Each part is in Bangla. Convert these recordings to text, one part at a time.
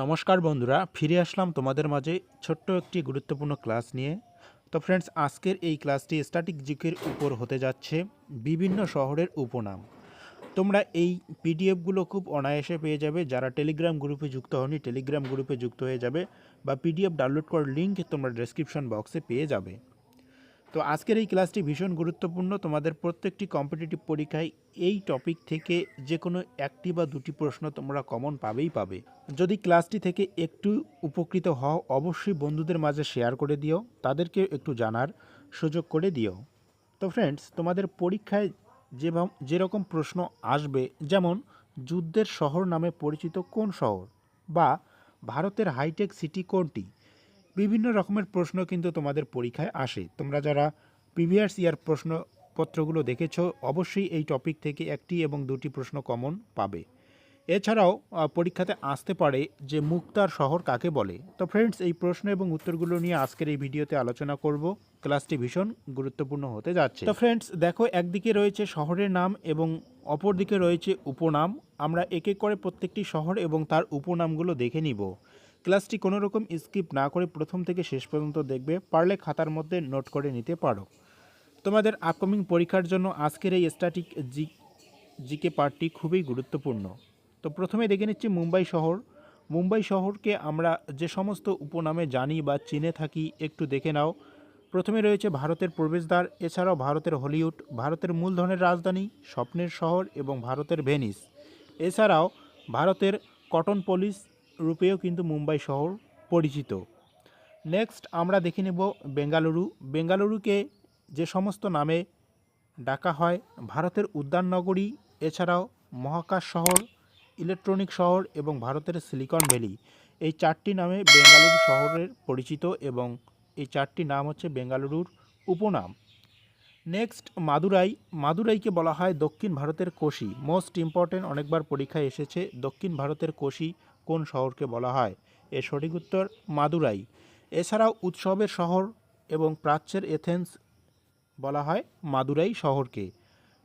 নমস্কার বন্ধুরা, ফিরে আসলাম তোমাদের মাঝে ছোট্ট একটি গুরুত্বপূর্ণ ক্লাস নিয়ে। তো ফ্রেন্ডস আজকের এই ক্লাসটি স্ট্যাটিক জিকের উপর হতে যাচ্ছে বিভিন্ন শহরের উপনাম। তোমরা এই পিডিএফগুলো খুব অনায়াসে পেয়ে যাবে, যারা টেলিগ্রাম গ্রুপে যুক্ত হওনি টেলিগ্রাম গ্রুপে যুক্ত হয়ে যাবে বা পিডিএফ ডাউনলোড করার লিঙ্ক তোমরা ডেসক্রিপশন বক্সে পেয়ে যাবে। তো আজকের এই ক্লাসটি ভীষণ গুরুত্বপূর্ণ। তোমাদের প্রত্যেকটি কম্পিটিটিভ পরীক্ষায় এই টপিক থেকে যে কোনো একটি বা দুটি প্রশ্ন তোমরা কমন পাবেই পাবে। যদি ক্লাসটি থেকে একটু উপকৃত হও, অবশ্যই বন্ধুদের মাঝে শেয়ার করে দিও তাদেরকে একটু জানার সুযোগ করে দিও। তো ফ্রেন্ডস তোমাদের পরীক্ষায় যে যেরকম প্রশ্ন আসবে, যেমন যুদ্ধের শহর নামে পরিচিত কোন শহর বা ভারতের হাইটেক সিটি কোনটি? বিভিন্ন রকমের প্রশ্ন কিন্তু তোমাদের পরীক্ষায় আসে। তোমরা যারা প্রিভিয়াস ইয়ার প্রশ্নপত্রগুলো দেখেছ, অবশ্যই এই টপিক থেকে একটি এবং দুটি প্রশ্ন কমন পাবে। এছাড়াও পরীক্ষাতে আসতে পারে যে মুক্তার শহর কাকে বলে। তো ফ্রেন্ডস এই প্রশ্ন এবং উত্তরগুলো নিয়ে আজকের এই ভিডিওতে আলোচনা করব। ক্লাসটি ভীষণ গুরুত্বপূর্ণ হতে যাচ্ছে। তো ফ্রেন্ডস দেখো, একদিকে রয়েছে শহরের নাম এবং অপরদিকে রয়েছে উপনাম। আমরা এক করে প্রত্যেকটি শহর এবং তার উপনামগুলো দেখে নিব। ক্লাসটি কোনো রকম স্কিপ না করে প্রথম থেকে শেষ পর্যন্ত দেখবে, পারলে খাতার মধ্যে নোট করে নিতে পারো। তোমাদের আপকামিং পরীক্ষার জন্য আজকের এই স্ট্যাটিক জি জিকে পার্টটি খুবই গুরুত্বপূর্ণ। তো প্রথমে দেখে নিচ্ছি মুম্বাই শহর। মুম্বাই শহরকে আমরা যে সমস্ত উপনামে জানি বা চিনে থাকি, একটু দেখে নাও। প্রথমে রয়েছে ভারতের প্রবেশদ্বার, এছাড়াও ভারতের হলিউড, ভারতের মূলধনের রাজধানী, স্বপ্নের শহর এবং ভারতের ভেনিস। এছাড়াও ভারতের কটন পলিস রূপেও কিন্তু মুম্বাই শহর পরিচিত। নেক্সট আমরা দেখে নেব বেঙ্গালুরু। বেঙ্গালুরুকে যে সমস্ত নামে ডাকা হয়, ভারতের উদ্যান নগরী এছাড়াও মহাকাশ শহর ইলেকট্রনিক শহর এবং ভারতের সিলিকন ভ্যালি এই চারটি নামে বেঙ্গালুরু শহরের পরিচিত এবং এই চারটি নাম হচ্ছে বেঙ্গালুরুর উপনাম। নেক্সট মাদুরাই। মাদুরাইকে বলা হয় দক্ষিণ ভারতের কোশি। মোস্ট ইম্পর্টেন্ট অনেকবার পরীক্ষায় এসেছে, দক্ষিণ ভারতের কোশি কোন শহরকে বলা হয়? এর সঠিক উত্তর, মাদুরাই। এছাড়াও উৎসবের শহর এবং প্রাচ্যের এথেন্স বলা হয় মাদুরাই শহরকে।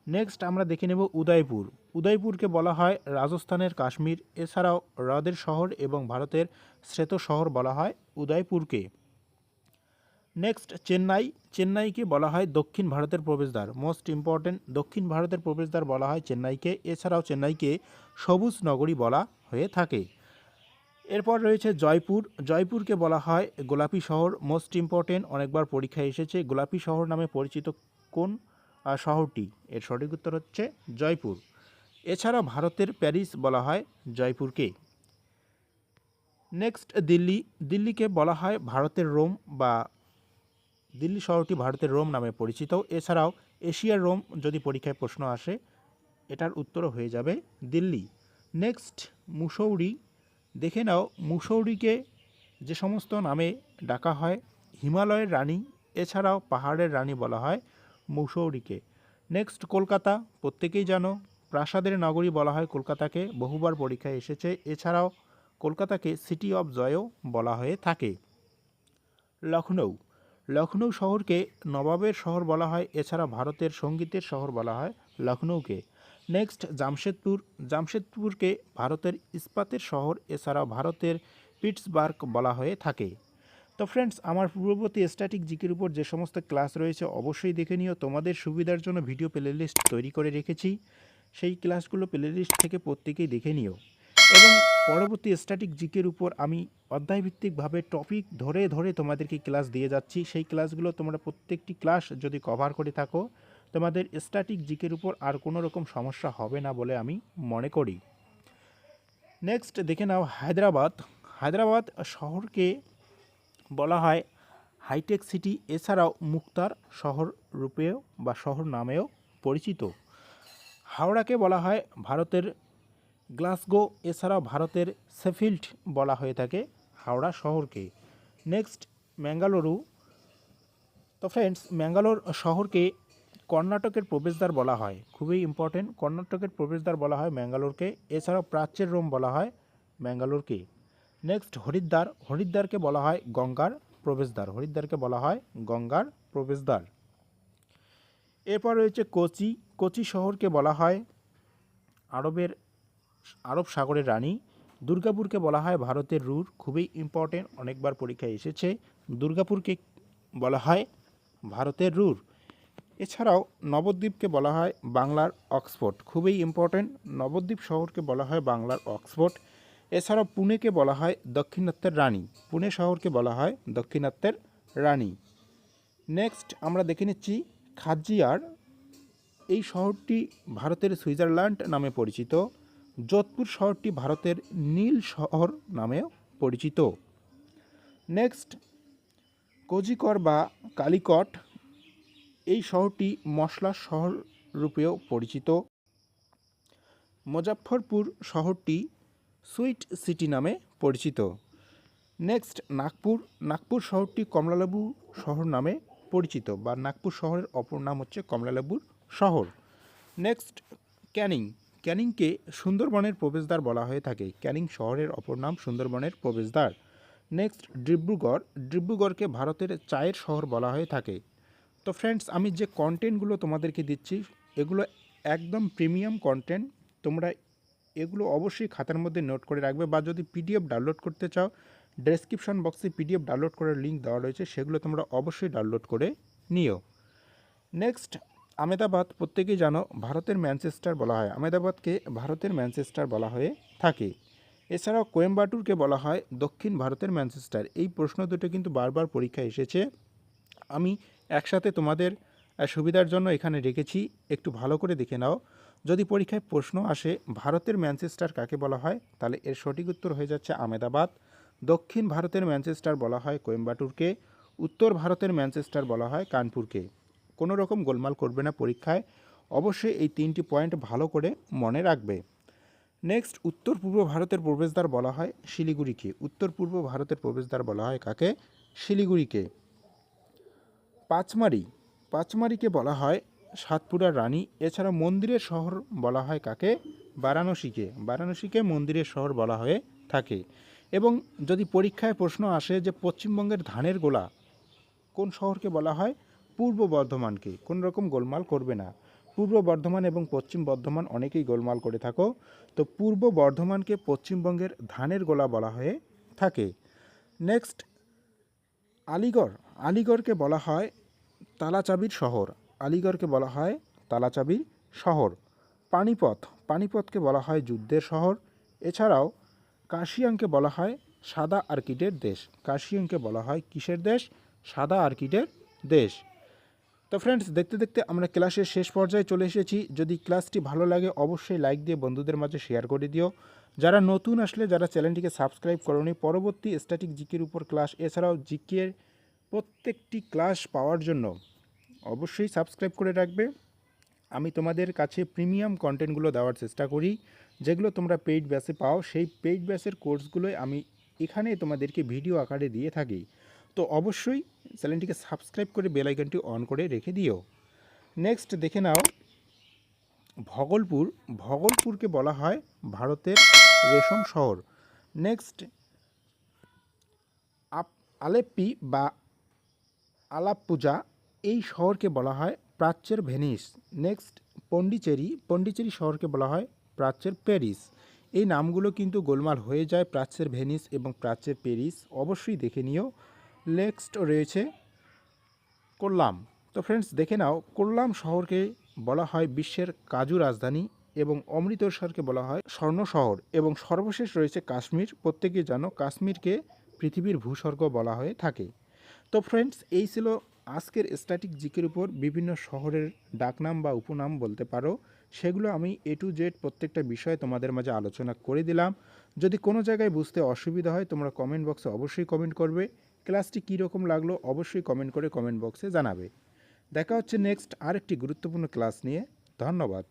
নেক্সট আমরা দেখে নেব উদয়পুর। উদয়পুরকে বলা হয় রাজস্থানের কাশ্মীর। এছাড়াও হ্রদের শহর এবং ভারতের শ্বেত শহর বলা হয় উদয়পুরকে। নেক্সট, চেন্নাই। চেন্নাইকে বলা হয় দক্ষিণ ভারতের প্রবেশদ্বার। মোস্ট ইম্পর্টেন্ট, দক্ষিণ ভারতের প্রবেশদ্বার বলা হয় চেন্নাইকে। এছাড়াও চেন্নাইকে সবুজ নগরী বলা হয়ে থাকে। এরপর রয়েছে জয়পুর। জয়পুরকে বলা হয় গোলাপি শহর। মোস্ট ইম্পর্টেন্ট অনেকবার পরীক্ষায় এসেছে গোলাপি শহর নামে পরিচিত কোন শহরটি? এর সঠিক উত্তর হচ্ছে জয়পুর। এছাড়া ভারতের প্যারিস বলা হয় জয়পুরকে। নেক্সট দিল্লি। দিল্লিকে বলা হয় ভারতের রোম বা দিল্লি শহরটি ভারতের রোম নামে পরিচিত। এছাড়াও এশিয়ার রোম যদি পরীক্ষায় প্রশ্ন আসে, এটার উত্তরও হয়ে যাবে দিল্লি। নেক্সট মুসৌরি। দেখে নাও, মুসৌরিকে যে সমস্ত নামে ডাকা হয়, হিমালয়ের রানী, এছাড়াও পাহাড়ের রানী বলা হয় মুসৌরিকে। নেক্সট কলকাতা, প্রত্যেকেই জানো, প্রাসাদের নগরী বলা হয় কলকাতাকে, বহুবার পরীক্ষায় এসেছে, এছাড়াও কলকাতাকে সিটি অফ জয়ও বলা হয়ে থাকে। লখনৌ লখনৌ শহরকে নবাবের শহর বলা হয়, এছাড়া ভারতের সঙ্গীতের শহর বলা হয় লখনৌকে নেক্সট জামশেদপুর জামশেদপুরকে ভারতের ইস্পাতের শহর, এছাড়াও ভারতের পিটসবার্গ বলা হয়ে থাকে। তো ফ্রেন্ডস আমার পূর্ববর্তী স্ট্যাটিক জিকের উপর যে সমস্ত ক্লাস রয়েছে, অবশ্যই দেখে নিও। তোমাদের সুবিধার জন্য ভিডিও প্লেলিস্ট তৈরি করে রেখেছি। সেই ক্লাসগুলো প্লেলিস্ট থেকে প্রত্যেকেই দেখে নিও। এবং পরবর্তী স্ট্যাটিক জিকের উপর আমি অধ্যায়ভিত্তিকভাবে টপিক ধরে ধরে তোমাদেরকে ক্লাস দিয়ে যাচ্ছি। সেই ক্লাসগুলো তোমরা প্রত্যেকটি ক্লাস যদি কভার করে থাকো তোমাদের স্ট্যাটিক জিকের উপর আর কোনো রকম সমস্যা হবে না বলে আমি মনে করি। নেক্সট দেখে নাও হায়দ্রাবাদ। হায়দ্রাবাদ শহরকে বলা হয় হাইটেক সিটি এছাড়াও মুক্তার শহর রূপেও বা শহর নামেও পরিচিত। হাওড়াকে বলা হয় ভারতের গ্লাসগো, এছাড়াও ভারতের সেফিল্ড বলা হয়ে থাকে হাওড়া শহরকে। নেক্সট ম্যাঙ্গালুরু। তো ফ্রেন্ডস ম্যাঙ্গালোর শহরকে কর্ণাটকের প্রবেশদ্বার বলা হয়। খুবই ইম্পর্টেন্ট কর্ণাটকের প্রবেশদ্বার বলা হয় ম্যাঙ্গালোরকে। এছাড়াও প্রাচ্যের রোম বলা হয় ম্যাঙ্গালোরকে। নেক্সট হরিদ্বার। হরিদ্বারকে বলা হয় গঙ্গার প্রবেশদ্বার। হরিদ্বারকে বলা হয় গঙ্গার প্রবেশদ্বার। এরপর রয়েছে কোচি। কোচি শহরকে বলা হয় আরবের, আরব সাগরের রানী। দুর্গাপুরকে বলা হয় ভারতের রুর। খুবই ইম্পর্টেন্ট অনেকবার পরীক্ষায় এসেছে। দুর্গাপুরকে বলা হয় ভারতের রুর। এছাড়াও নবদ্বীপকে বলা হয় বাংলার অক্সফোর্ড। খুবই ইম্পর্টেন্ট নবদ্বীপ শহরকে বলা হয় বাংলার অক্সফোর্ড। এছাড়াও পুনেকে বলা হয় দক্ষিণাত্যের রানী। পুনে শহরকে বলা হয় দক্ষিণাত্যের রানী। নেক্সট আমরা দেখে নিচ্ছি খাজিয়ার। এই শহরটি ভারতের সুইজারল্যান্ড নামে পরিচিত। যোধপুর শহরটি ভারতের নীল শহর নামেও পরিচিত। নেক্সট কোজিকর বা কালিকট এই শহরটি মশলা শহর রূপেও পরিচিত। মুজাফফরপুর শহরটি সুইট সিটি নামে পরিচিত। নেক্সট, নাগপুর। নাগপুর শহরটি কমলালেবু শহর নামে পরিচিত বা নাগপুর শহরের অপর নাম হচ্ছে কমলালেবুর শহর। নেক্সট, ক্যানিং। ক্যানিংকে সুন্দরবনের প্রবেশদ্বার বলা হয়ে থাকে। ক্যানিং শহরের অপর নাম সুন্দরবনের প্রবেশদ্বার। নেক্সট, ডিব্রুগড়। ডিব্রুগড়কে ভারতের চায়ের শহর বলা হয়ে থাকে। তো ফ্রেন্ডস আমি যে কন্টেন্টগুলো তোমাদেরকে দিচ্ছি, এগুলো একদম প্রিমিয়াম কন্টেন্ট তোমরা এগুলো অবশ্যই খাতার মধ্যে নোট করে রাখবে বা যদি পিডিএফ ডাউনলোড করতে চাও ডেসক্রিপশন বক্সে পিডিএফ ডাউনলোড করার লিঙ্ক দেওয়া রয়েছে, সেগুলো তোমরা অবশ্যই ডাউনলোড করে নিও। নেক্সট আমেদাবাদ প্রত্যেকেই জানো, ভারতের ম্যানচেস্টার বলা হয়। আমেদাবাদকে ভারতের ম্যানচেস্টার বলা হয়ে থাকে। এছাড়াও কোয়েম্বাটুরকে বলা হয় দক্ষিণ ভারতের ম্যানচেস্টার এই প্রশ্ন দুটো কিন্তু বারবার পরীক্ষায় এসেছে। আমি একসাথে তোমাদের সুবিধার জন্য এখানে রেখেছি। একটু ভালো করে দেখে নাও। যদি পরীক্ষায় প্রশ্ন আসে, ভারতের ম্যানচেস্টার কাকে বলা হয়? তাহলে এর সঠিক উত্তর হয়ে যাচ্ছে আমেদাবাদ। দক্ষিণ ভারতের ম্যানচেস্টার বলা হয় কোয়েম্বাটুরকে। উত্তর ভারতের ম্যানচেস্টার বলা হয় কানপুরকে। কোনো রকম গোলমাল করবে না পরীক্ষায়। অবশ্যই এই তিনটি পয়েন্ট ভালো করে মনে রাখবে। নেক্সট, উত্তর পূর্ব ভারতের প্রবেশদ্বার বলা হয় শিলিগুড়িকে। উত্তর পূর্ব ভারতের প্রবেশদ্বার বলা হয় কাকে? শিলিগুড়িকে। পাঁচমারি, পাঁচমারিকে বলা হয় সাতপুরার রানী। এছাড়া মন্দিরের শহর বলা হয় কাকে? বারাণসীকে। বারাণসীকে মন্দিরের শহর বলা হয়ে থাকে। এবং যদি পরীক্ষায় প্রশ্ন আসে যে পশ্চিমবঙ্গের ধানের গোলা কোন শহরকে বলা হয়? পূর্ব বর্ধমানকে। কোন রকম গোলমাল করবে না। পূর্ব বর্ধমান এবং পশ্চিম বর্ধমান অনেকেই গোলমাল করে থাকো। তো পূর্ব বর্ধমানকে পশ্চিমবঙ্গের ধানের গোলা বলা হয়ে থাকে। নেক্সট আলিগড়, আলিগড়কে বলা হয় তালাচাবির শহর। আলিগড়কে বলা হয় তালাচাবির শহর। পানিপথ, পানিপথকে বলা হয় যুদ্ধের শহর। এছাড়াও কাশিয়াংকে বলা হয় সাদা আর্কিটের দেশ। কাশিয়াংকে বলা হয় কিসের দেশ? সাদা আর্কিটের দেশ। তো ফ্রেন্ডস দেখতে দেখতে আমরা ক্লাসের শেষ পর্যায়ে চলে এসেছি। যদি ক্লাসটি ভালো লাগে, অবশ্যই লাইক দিয়ে বন্ধুদের মাঝে শেয়ার করে দিও। যারা নতুন আসলে, যারা চ্যানেলটিকে সাবস্ক্রাইব করনি, পরবর্তী স্ট্যাটিক জিকের উপর ক্লাস এছাড়াও জিকের প্রত্যেকটি ক্লাস পাওয়ার জন্য অবশ্যই সাবস্ক্রাইব করে রাখবে। আমি তোমাদের কাছে প্রিমিয়াম কন্টেন্টগুলো দেওয়ার চেষ্টা করি, যেগুলো তোমরা পেইড ব্যাসে পাও। সেই পেইড ব্যাসের কোর্সগুলোই আমি এখানে তোমাদেরকে ভিডিও আকারে দিয়ে থাকি। তো অবশ্যই চ্যানেলটিকে সাবস্ক্রাইব করে বেল আইকনটি অন করে রেখে দিও। নেক্সট দেখে নাও, ভগলপুর ভগলপুরকে বলা হয় ভারতের রেশম শহর। নেক্সট আপ আলেপ্পি বা আলাপ্পুজা এই শহরকে বলা হয় প্রাচ্যের ভেনিস। নেক্সট পন্ডিচেরি। পন্ডিচেরি শহরকে বলা হয় প্রাচ্যের প্যারিস। এই নামগুলো কিন্তু গোলমাল হয়ে যায় প্রাচ্যের ভেনিস এবং প্রাচ্যের প্যারিস। অবশ্যই দেখে নিও। নেক্সট রয়েছে কোল্লাম। তো ফ্রেন্ডস দেখে নাও, কোল্লাম শহরকে বলা হয় বিশ্বের কাজু রাজধানী এবং অমৃতসরকে বলা হয় স্বর্ণ শহর এবং সর্বশেষ রয়েছে কাশ্মীর। প্রত্যেকে জানো, কাশ্মীরকে পৃথিবীর ভূস্বর্গ বলা হয়ে থাকে। তো ফ্রেন্ডস এই ছিল আজকের স্ট্যাটিক জিকের উপর বিভিন্ন শহরের ডাকনাম বা উপনাম বলতে পারো। সেগুলো আমি এ টু জেড প্রত্যেকটা বিষয়ে তোমাদের মাঝে আলোচনা করে দিলাম। যদি কোনো জায়গায় বুঝতে অসুবিধা হয়, তোমরা কমেন্ট বক্সে অবশ্যই কমেন্ট করবে। ক্লাসটি কীরকম লাগল অবশ্যই কমেন্ট করে কমেন্ট বক্সে জানাবে। দেখা হচ্ছে নেক্সট আরেকটি গুরুত্বপূর্ণ ক্লাস নিয়ে। ধন্যবাদ।